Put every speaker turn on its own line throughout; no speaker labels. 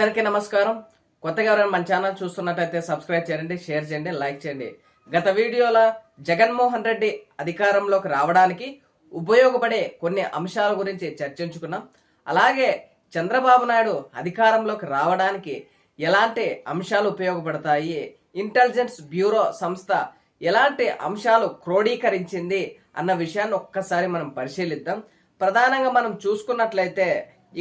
అందరికీ నమస్కారం. కొత్తగా ఎవరైనా మన ఛానల్ చూస్తున్నట్టయితే సబ్స్క్రైబ్ చేయండి షేర్ చేయండి లైక్ చేయండి. గత వీడియోలో జగన్మోహన్ రెడ్డి అధికారంలోకి రావడానికి ఉపయోగపడే కొన్ని అంశాల గురించి చర్చించుకున్నాం. అలాగే చంద్రబాబు నాయుడు అధికారంలోకి రావడానికి ఎలాంటి అంశాలు ఉపయోగపడతాయి ఇంటెలిజెన్స్ బ్యూరో సంస్థ ఎలాంటి అంశాలు క్రోడీకరించింది అన్న విషయాన్ని ఒక్కసారి మనం పరిశీలిద్దాం. ప్రధానంగా మనం చూసుకున్నట్లయితే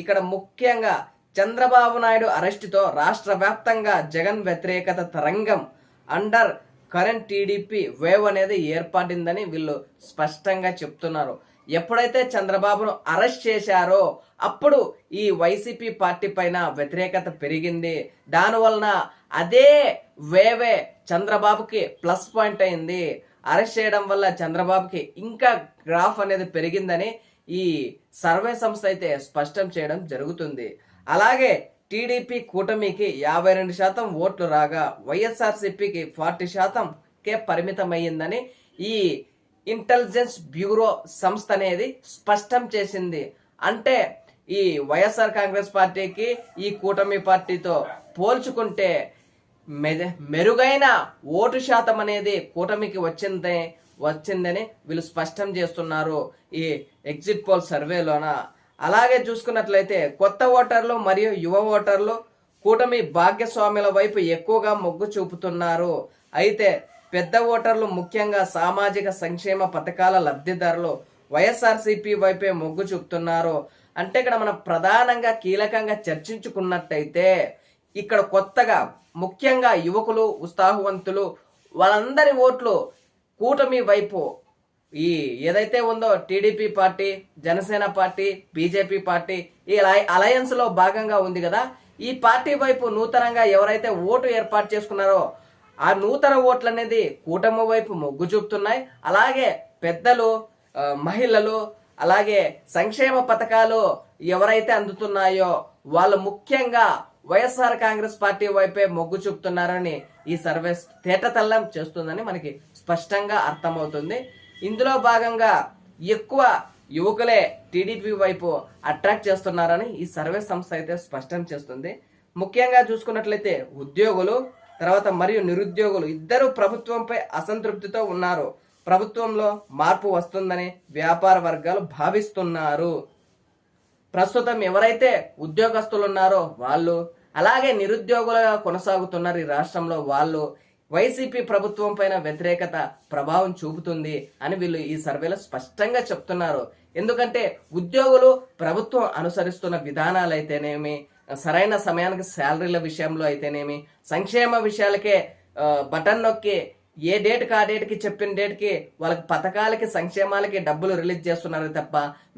ఇక్కడ ముఖ్యంగా చంద్రబాబు నాయుడు అరెస్టుతో రాష్ట్ర వ్యాప్తంగా జగన్ వ్యతిరేకత తరంగం అండర్ కరెంట్ టీడీపీ వేవ్ అనేది ఏర్పడిందని వీళ్ళు స్పష్టంగా చెప్తున్నారు. ఎప్పుడైతే చంద్రబాబును అరెస్ట్ చేశారో అప్పుడు ఈ వైసీపీ పార్టీ పైన వ్యతిరేకత పెరిగింది. దానివలన అదే వేవే చంద్రబాబుకి ప్లస్ పాయింట్ అయింది. అరెస్ట్ చేయడం వల్ల చంద్రబాబుకి ఇంకా గ్రాఫ్ అనేది పెరిగిందని ఈ సర్వే సంస్థ అయితే స్పష్టం చేయడం జరుగుతుంది. అలాగే టీడీపీ కూటమికి యాభై రెండు శాతం ఓట్లు రాగా వైఎస్ఆర్సీపీకి ఫార్టీ శాతంకే పరిమితమయ్యిందని ఈ ఇంటెలిజెన్స్ బ్యూరో సంస్థ అనేది స్పష్టం చేసింది. అంటే ఈ వైఎస్ఆర్ కాంగ్రెస్ పార్టీకి ఈ కూటమి పార్టీతో పోల్చుకుంటే మెరుగైన ఓటు శాతం అనేది కూటమికి వచ్చిందే వచ్చిందని వీళ్ళు స్పష్టం చేస్తున్నారు. ఈ ఎగ్జిట్ పోల్ సర్వేలోన అలాగే చూసుకున్నట్లయితే కొత్త ఓటర్లు మరియు యువ ఓటర్లు కూటమి భాగ్యస్వాముల వైపు ఎక్కువగా మొగ్గు చూపుతున్నారు. అయితే పెద్ద ఓటర్లు ముఖ్యంగా సామాజిక సంక్షేమ పథకాల లబ్ధిదారులు వైఎస్ఆర్సీపీ వైపే మొగ్గు చూపుతున్నారు. అంటే ఇక్కడ మనం ప్రధానంగా కీలకంగా చర్చించుకున్నట్టయితే ఇక్కడ కొత్తగా ముఖ్యంగా యువకులు ఉత్సాహవంతులు వాళ్ళందరి ఓట్లు కూటమి వైపు ఈ ఏదైతే ఉందో TDP party Janasena party BJP party ఈ అలయన్స్లో భాగంగా ఉంది కదా ఈ పార్టీ వైపు నూతనంగా ఎవరైతే ఓటు ఏర్పాటు చేసుకున్నారో ఆ నూతన ఓట్లు అనేది కూటమి వైపు మొగ్గు చూపుతున్నాయి. అలాగే పెద్దలు మహిళలు అలాగే సంక్షేమ పథకాలు ఎవరైతే అందుతున్నాయో వాళ్ళు ముఖ్యంగా వైఎస్ఆర్ కాంగ్రెస్ పార్టీ వైపే మొగ్గు చూపుతున్నారని ఈ సర్వే తేటతల్లం చేస్తుందని మనకి స్పష్టంగా అర్థమవుతుంది. ఇందులో భాగంగా ఎక్కువ యువకులే టీడీపీ వైపు అట్రాక్ట్ చేస్తున్నారని ఈ సర్వే సంస్థ అయితే స్పష్టం చేస్తుంది. ముఖ్యంగా చూసుకున్నట్లయితే ఉద్యోగులు తర్వాత మరియు నిరుద్యోగులు ఇద్దరు ప్రభుత్వంపై అసంతృప్తితో ఉన్నారు. ప్రభుత్వంలో మార్పు వస్తుందని వ్యాపార వర్గాలు భావిస్తున్నారు. ప్రస్తుతం ఎవరైతే ఉద్యోగస్తులు ఉన్నారో వాళ్ళు అలాగే నిరుద్యోగులుగా కొనసాగుతున్నారు ఈ రాష్ట్రంలో వాళ్ళు. వైసీపీ ప్రభుత్వం పైన వ్యతిరేకత ప్రభావం చూపుతుంది అని వీళ్ళు ఈ సర్వేలో స్పష్టంగా చెప్తున్నారు. ఎందుకంటే ఉద్యోగులు ప్రభుత్వం అనుసరిస్తున్న విధానాలు అయితేనేమి సరైన సమయానికి శాలరీల విషయంలో అయితేనేమి సంక్షేమ విషయాలకే బటన్ నొక్కి ఏ డేట్కి ఆ డేట్కి చెప్పిన డేట్కి వాళ్ళకి పథకాలకి సంక్షేమాలకి డబ్బులు రిలీజ్ చేస్తున్నారు తప్ప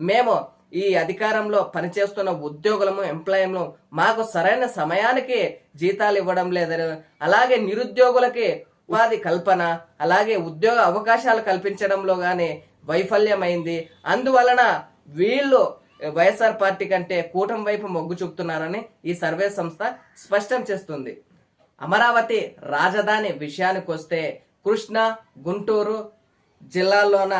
మేము ఈ అధికారంలో పనిచేస్తున్న ఉద్యోగులము ఎంప్లాయము మాకు సరైన సమయానికి జీతాలు ఇవ్వడం లేదని అలాగే నిరుద్యోగులకి ఉపాధి కల్పన అలాగే ఉద్యోగ అవకాశాలు కల్పించడంలో గాని వైఫల్యమైంది. అందువలన వీళ్ళు వైఎస్ఆర్ పార్టీ కంటే కూటమి వైపు మొగ్గు చూపుతున్నారని ఈ సర్వే సంస్థ స్పష్టం చేస్తుంది. అమరావతి రాజధాని విషయానికి వస్తే కృష్ణ గుంటూరు జిల్లాల్లోన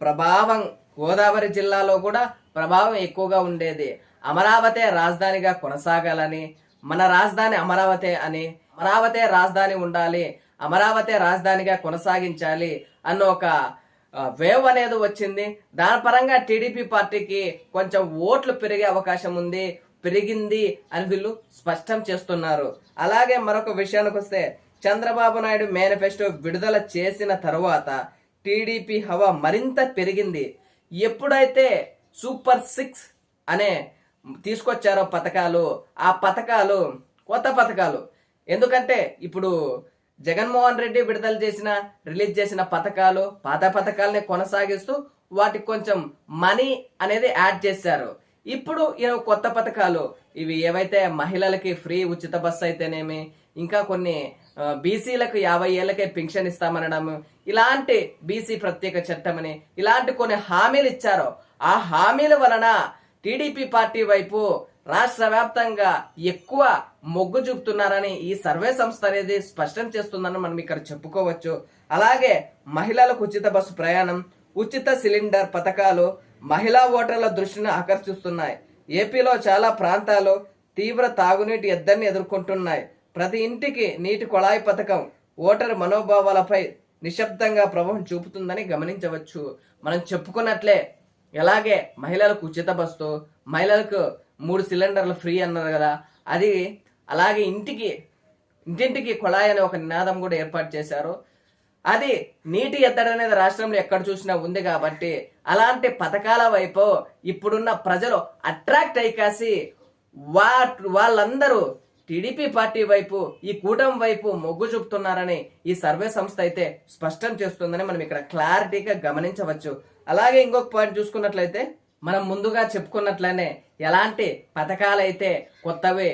ప్రభావం గోదావరి జిల్లాలో కూడా ప్రభావం ఎక్కువగా ఉండేది. అమరావతి రాజధానిగా కొనసాగాలని మన రాజధాని అమరావతి అని అమరావతి రాజధాని ఉండాలి అమరావతి రాజధానిగా కొనసాగించాలి అన్న ఒక వేవ్ అనేది వచ్చింది. దాని పరంగా టీడీపీ పార్టీకి కొంచెం ఓట్లు పెరిగే అవకాశం ఉంది పెరిగింది అని వీళ్ళు స్పష్టం చేస్తున్నారు. అలాగే మరొక విషయానికి వస్తే చంద్రబాబు నాయుడు మేనిఫెస్టో విడుదల చేసిన తరువాత టీడీపీ హవా మరింత పెరిగింది. ఎప్పుడైతే సూపర్ సిక్స్ అనే తీసుకొచ్చారో పథకాలు. ఆ పథకాలు కొత్త పథకాలు. ఎందుకంటే ఇప్పుడు జగన్మోహన్ రెడ్డి విడుదల చేసిన రిలీజ్ చేసిన పథకాలు పాత పథకాలని కొనసాగిస్తూ వాటికి కొంచెం మనీ అనేది యాడ్ చేశారు. ఇప్పుడు ఈ కొత్త పథకాలు ఇవి ఏవైతే మహిళలకి ఫ్రీ ఉచిత బస్సు అయితేనేమి ఇంకా కొన్ని బీసీలకు యాభై ఏళ్ళకే పెన్షన్ ఇస్తామనడం ఇలాంటి బీసీ ప్రత్యేక చట్టమని ఇలాంటి కొన్ని హామీలు ఇచ్చారో. ఆ హామీల వలన టీడీపీ పార్టీ వైపు రాష్ట్ర వ్యాప్తంగా ఎక్కువ మొగ్గు చూపుతున్నారని ఈ సర్వే సంస్థ అనేది స్పష్టం చేస్తుందని మనం ఇక్కడ చెప్పుకోవచ్చు. అలాగే మహిళలకు ఉచిత బస్సు ప్రయాణం ఉచిత సిలిండర్ పథకాలు మహిళా ఓటర్ల దృష్టిని ఆకర్షిస్తున్నాయి. ఏపీలో చాలా ప్రాంతాలు తీవ్ర తాగునీటి ఎద్దరిని ఎదుర్కొంటున్నాయి. ప్రతి ఇంటికి నీటి కొళాయి పథకం ఓటరు మనోభావాలపై నిశ్శబ్దంగా ప్రభావం చూపుతుందని గమనించవచ్చు. మనం చెప్పుకున్నట్లే ఎలాగే మహిళలకు ఉచిత బస్సు మహిళలకు మూడు సిలిండర్లు ఫ్రీ అన్నారు కదా. అది అలాగే ఇంటికి ఇంటింటికి కుళాయి అనే ఒక నినాదం కూడా ఏర్పాటు చేశారు. అది నీటి ఎద్దడి అనేది రాష్ట్రంలో ఎక్కడ చూసినా ఉంది కాబట్టి అలాంటి పథకాల వైపు ఇప్పుడున్న ప్రజలు అట్రాక్ట్ అయి కాసి వా వాళ్ళందరూ టీడీపీ పార్టీ వైపు ఈ కూటమి వైపు మొగ్గు చూపుతున్నారని ఈ సర్వే సంస్థ అయితే స్పష్టం చేస్తుందని మనం ఇక్కడ క్లారిటీగా గమనించవచ్చు. అలాగే ఇంకొక పాయింట్ చూసుకున్నట్లయితే మనం ముందుగా చెప్పుకున్నట్లనే ఎలాంటి పథకాలైతే కొత్తవి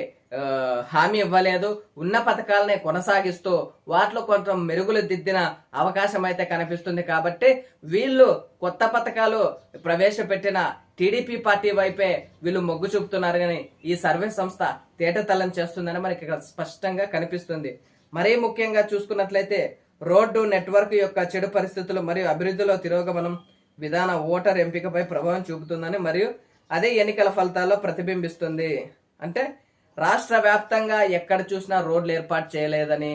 హామీ ఇవ్వలేదు ఉన్న పథకాలనే కొనసాగిస్తూ వాటిలో కొంచెం మెరుగులు దిద్దిన అవకాశం అయితే కనిపిస్తుంది కాబట్టి వీళ్ళు కొత్త పథకాలు ప్రవేశపెట్టిన టీడీపీ పార్టీ వైపే వీళ్ళు మొగ్గు చూపుతున్నారు కానీ ఈ సర్వే సంస్థ తేటతల్లం చేస్తుందని మనకి ఇక్కడ స్పష్టంగా కనిపిస్తుంది. మరీ ముఖ్యంగా చూసుకున్నట్లయితే రోడ్డు నెట్వర్క్ యొక్క చెడు పరిస్థితులు మరియు అభివృద్ధిలో తిరోగమనం విధాన ఓటర్ ఎంపికపై ప్రభావం చూపుతుందని మరియు అదే ఎన్నికల ఫలితాల్లో ప్రతిబింబిస్తుంది. అంటే రాష్ట్ర వ్యాప్తంగా ఎక్కడ చూసినా రోడ్లు ఏర్పాటు చేయలేదని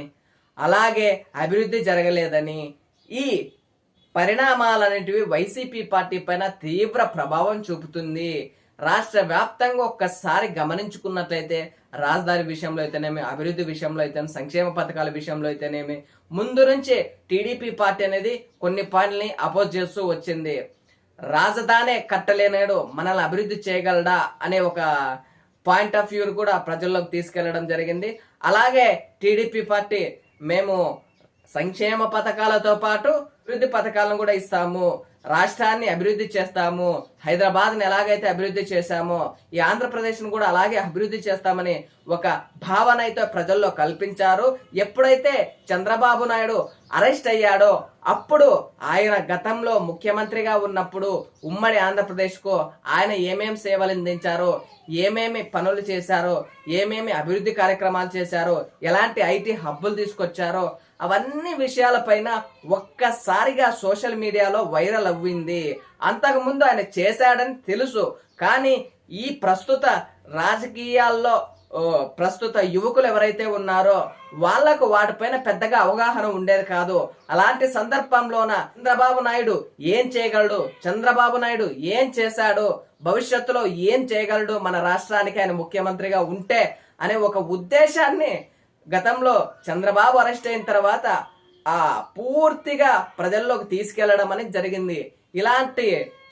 అలాగే అభివృద్ధి జరగలేదని ఈ పరిణామాలన్నిటివి వైసీపీ పార్టీ పైన తీవ్ర ప్రభావం చూపుతుంది. రాష్ట్ర వ్యాప్తంగా ఒక్కసారి గమనించుకున్నట్లయితే రాజధాని విషయంలో అయితేనేమి అభివృద్ధి విషయంలో అయితే సంక్షేమ పథకాల విషయంలో అయితేనేమి ముందు నుంచే టీడీపీ పార్టీ అనేది కొన్ని పాయింట్లని అపోజ్ చేస్తూ వచ్చింది. రాజధానే కట్టలేనాడు మనల్ని అభివృద్ధి చేయగలడా అనే ఒక పాయింట్ ఆఫ్ వ్యూ కూడా ప్రజల్లోకి తీసుకెళ్ళడం జరిగింది. అలాగే టీడీపీ పార్టీ మేము సంక్షేమ పథకాలతో పాటు అభివృద్ధి పథకాలను కూడా ఇస్తాము. రాష్ట్రాన్ని అభివృద్ధి చేస్తాము. హైదరాబాద్ని ఎలాగైతే అభివృద్ధి చేశామో ఈ ఆంధ్రప్రదేశ్ను కూడా అలాగే అభివృద్ధి చేస్తామని ఒక భావన అయితే ప్రజల్లో కల్పించారు. ఎప్పుడైతే చంద్రబాబు నాయుడు అరెస్ట్ అయ్యాడో అప్పుడు ఆయన గతంలో ముఖ్యమంత్రిగా ఉన్నప్పుడు ఉమ్మడి ఆంధ్రప్రదేశ్కు ఆయన ఏమేమి సేవలు అందించారో ఏమేమి పనులు చేశారో ఏమేమి అభివృద్ధి కార్యక్రమాలు చేశారో ఎలాంటి ఐటీ హబ్బులు తీసుకొచ్చారో అవన్నీ విషయాలపైన ఒక్కసారిగా సోషల్ మీడియాలో వైరల్ అవ్వింది. అంతకుముందు ఆయన చేశాడని తెలుసు. కానీ ఈ ప్రస్తుత రాజకీయాల్లో ప్రస్తుత యువకులు ఎవరైతే ఉన్నారో వాళ్ళకు వాటిపైన పెద్దగా అవగాహన ఉండేది కాదు. అలాంటి సందర్భంలోన చంద్రబాబు నాయుడు ఏం చేయగలడు? చంద్రబాబు నాయుడు ఏం చేశాడు? భవిష్యత్తులో ఏం చేయగలడు? మన రాష్ట్రానికి ఆయన ముఖ్యమంత్రిగా ఉంటే అనే ఒక ఉద్దేశాన్ని గతంలో చంద్రబాబు అరెస్ట్ అయిన తర్వాత ఆ పూర్తిగా ప్రజల్లోకి తీసుకెళ్ళడం అనేది జరిగింది. ఇలాంటి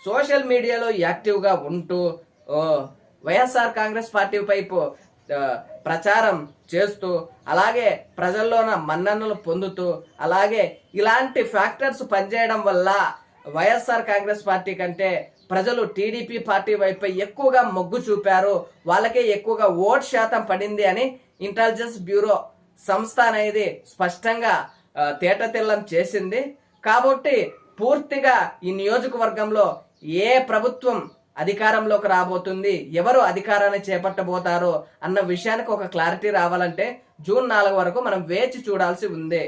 సోషల్ మీడియాలో యాక్టివ్గా ఉంటూ వైఎస్ఆర్ కాంగ్రెస్ పార్టీ వైపు ప్రచారం చేస్తూ అలాగే ప్రజల్లోన మన్ననలు పొందుతూ అలాగే ఇలాంటి ఫ్యాక్టర్స్ పనిచేయడం వల్ల వైఎస్ఆర్ కాంగ్రెస్ పార్టీ కంటే ప్రజలు టీడీపీ పార్టీ వైపు ఎక్కువగా మొగ్గు చూపారు వాళ్ళకే ఎక్కువగా ఓట్ శాతం పడింది అని ఇంటెలిజెన్స్ బ్యూరో సంస్థ అనేది స్పష్టంగా తేటతెల్లం చేసింది. కాబట్టి పూర్తిగా ఈ నియోజకవర్గంలో ఏ ప్రభుత్వం అధికారంలోకి రాబోతుంది ఎవరు అధికారాన్ని చేపట్టబోతారో అన్న విషయానికి ఒక క్లారిటీ రావాలంటే జూన్ నాలుగు వరకు మనం వేచి చూడాల్సి ఉంది.